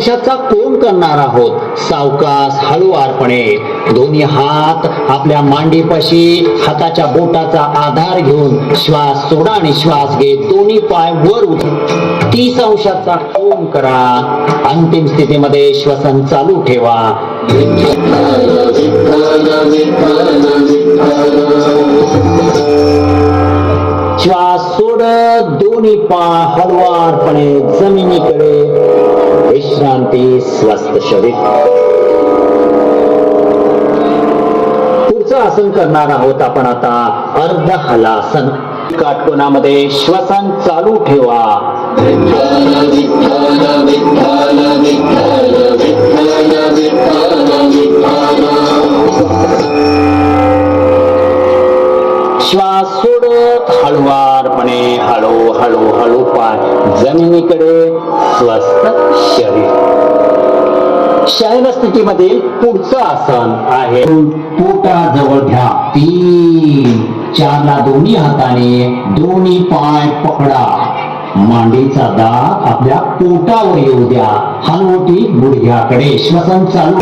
अंशाचा कोण करणार आहोत? सावकास हळुवारपणे. दोन्ही हात आपल्या मांडीपाशी हाताच्या बोटाचा आधार घेऊन श्वास सोडा आणि श्वास घे दोन्ही पाय वर उठ. तीस अंशाचा कोण करा. अंतिम स्थितीमध्ये श्वसन चालू ठेवा. श्वास सोडत दोन्ही पा हलवारपणे जमिनीकडे. विश्रांती स्वस्त शरीर. पुढचं आसन करणार आहोत आपण आता अर्ध हलासन काटकोनामध्ये श्वसन चालू ठेवा. हळू हळू हळू पाय. जमिनीकडे स्वस्त शरीर. शयन स्थितीमधील पुढचं आसन आहे. पोटाजवळ घ्या. तीन. चारला दोन्ही हाताने दोन्ही पाय पकडा. मांडीचा दाब आपल्या पोटावर येऊ द्या. हलवटी गुडघ्याकडे श्वसन चालू.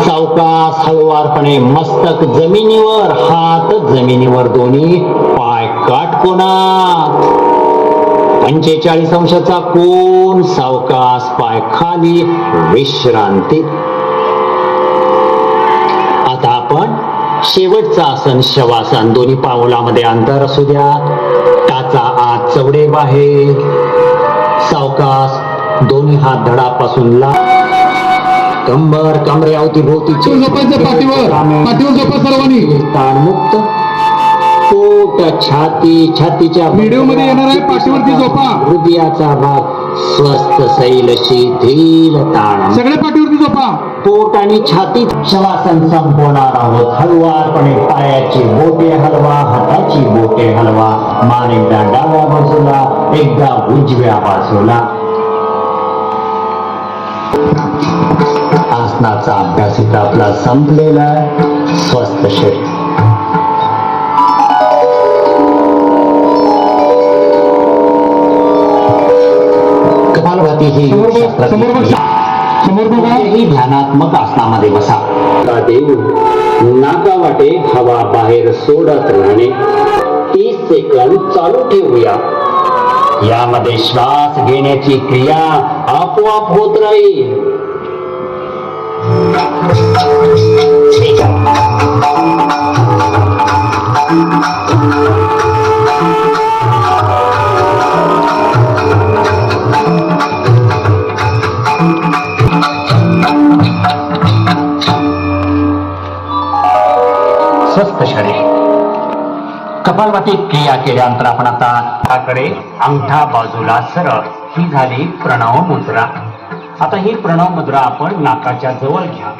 सावकास हळुवारपणे मस्तक जमिनीवर हात जमिनीवर दोन्ही पाय काटकोनात. पंचेचाळीस अंशाचा कोण सावकाश पाय खाली विश्रांती. आता आपण शेवटचं आसन शवासन दोन्ही पावलामध्ये अंतर असू द्या. टाचा आत चवडे बाहेर. सावकाश दोन्ही हात धडापासून ला कंबर कमरे झोपा सर्वांनी. ताणमुक्त. पोट छाती छातीच्या व्हिडिओमध्ये येणार आहे, पाठीवरती झोपा. हृदयाचा भाग स्वस्थ सैल शिथिल ताण. सगळे पाठीवरती झोपा. पोट आणि छाती शवासन संपवणार आहोत. हळुवारपणे पायाची बोटे हलवा हाताची बोटे हलवा. मान एकदा डाव्या बाजूला एकदा उजव्या बाजूला. आसनाचा अभ्यास इथं आपला संपलेला आहे. स्वस्थ शरीर. ही बघा कोणत्याही ध्यानात्मक आसनामध्ये बसा. का देऊन नाकावाटे हवा बाहेर सोडत राहणे. तीस सेकंद चालू ठेवूया. यामध्ये श्वास घेण्याची क्रिया आपोआप होत राहील. सर्वाधिक क्रिया केल्यानंतर आपण आता त्याकडे अंगठा बाजूला सरळ. ही झाली प्रणव मुद्रा. आता ही प्रणव मुद्रा आपण नाकाच्या जवळ घ्या.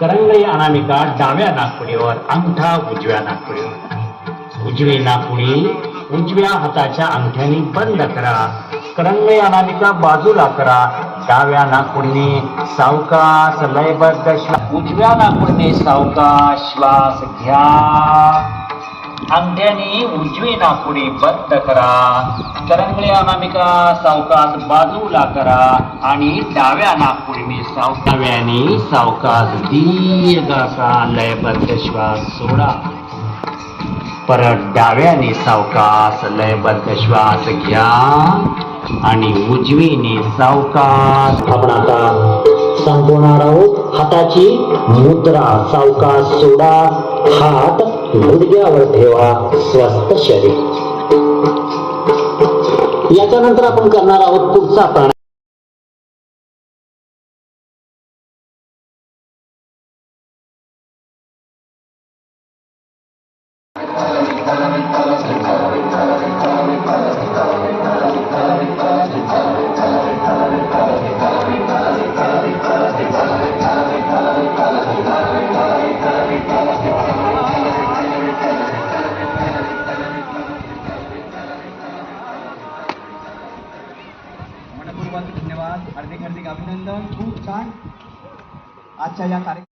करंगळी अनामिका डाव्या नागपुडीवर अंगठा उजव्या नागपुडीवर उजवी नागपुडी उजव्या हाताच्या अंगठ्याने बंद करा. करंगळी अनामिका बाजूला करा. डाव्या नागपुडीने सावकाश लयबद्ध श्वास उजव्या नागपुडीने सावकाश श्वास घ्या. अंगठ्याने उजवी नाकुडी बंद करा करंगळी अनामिका सावकाश बाजूला करा आणि डाव्या नागपुडीने सावकाव्याने सावकाश दीर्घ असा लयबद्ध श्वास सोडा परत डाव्याने सावकाश लयबद्ध श्वास घ्या आणि उजवीने सावकाश आपण आता संपवणार आहोत हाताची मुद्रा सावकाश सोडा हात गुडघ्यावर ठेवा स्वस्थ शरीर. याच्यानंतर आपण करणार आहोत पुढचा प्राणायाम. bukan aja yang tarik